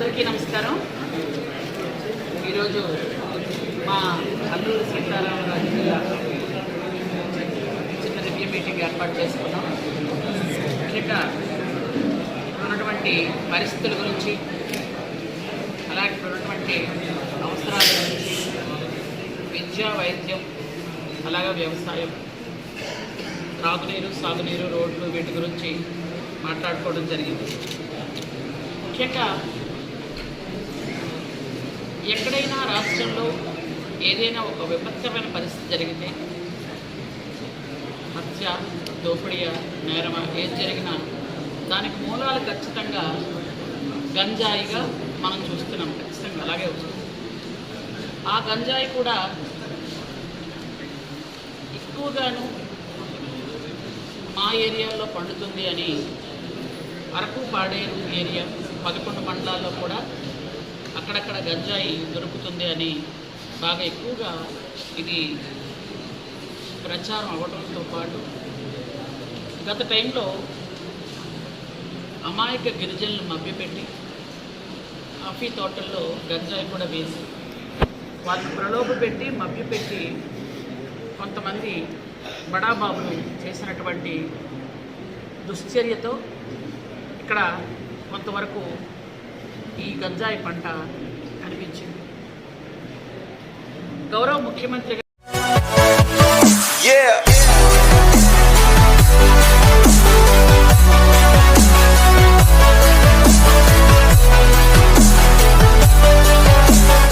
అందరికీ నమస్కారం. ఈరోజు మా అల్లూరు సీతారామరాజు జిల్లా చిన్న రివ్యూ మీటింగ్ ఏర్పాటు చేసుకున్నాం. ముఖ్యంగా ఉన్నటువంటి పరిస్థితుల గురించి అలాగే ఉన్నటువంటి అవసరాల గురించి విద్య వైద్యం అలాగే వ్యవసాయం త్రాగునీరు సాగునీరు రోడ్లు వీటి గురించి మాట్లాడుకోవడం జరిగింది. ముఖ్యంగా ఎక్కడైనా రాష్ట్రంలో ఏదైనా ఒక విపత్కరమైన పరిస్థితి జరిగితే హత్య దోపిడీయ నేరమా ఏది జరిగినా దానికి మూలాలు ఖచ్చితంగా గంజాయిగా మనం చూస్తున్నాం ఖచ్చితంగా అలాగే వస్తుంది. ఆ గంజాయి కూడా ఎక్కువగాను మా ఏరియాలో పండుతుంది అని అరకు పాడేరు ఏరియా పదకొండు మండలాల్లో కూడా అక్కడక్కడ గంజాయి దొరుకుతుంది అని బాగా ఎక్కువగా ఇది ప్రచారం అవ్వడంతో పాటు గత టైంలో అమాయక గిరిజనులు మభ్యపెట్టి కాఫీ తోటల్లో గంజాయి కూడా వేసి వాళ్ళని ప్రలోభపెట్టి మభ్యపెట్టి కొంతమంది బడాబాబులు చేసినటువంటి దుశ్చర్యతో ఇక్కడ కొంతవరకు ఈ గంజాయి పంట కనిపించింది. గౌరవ ముఖ్యమంత్రి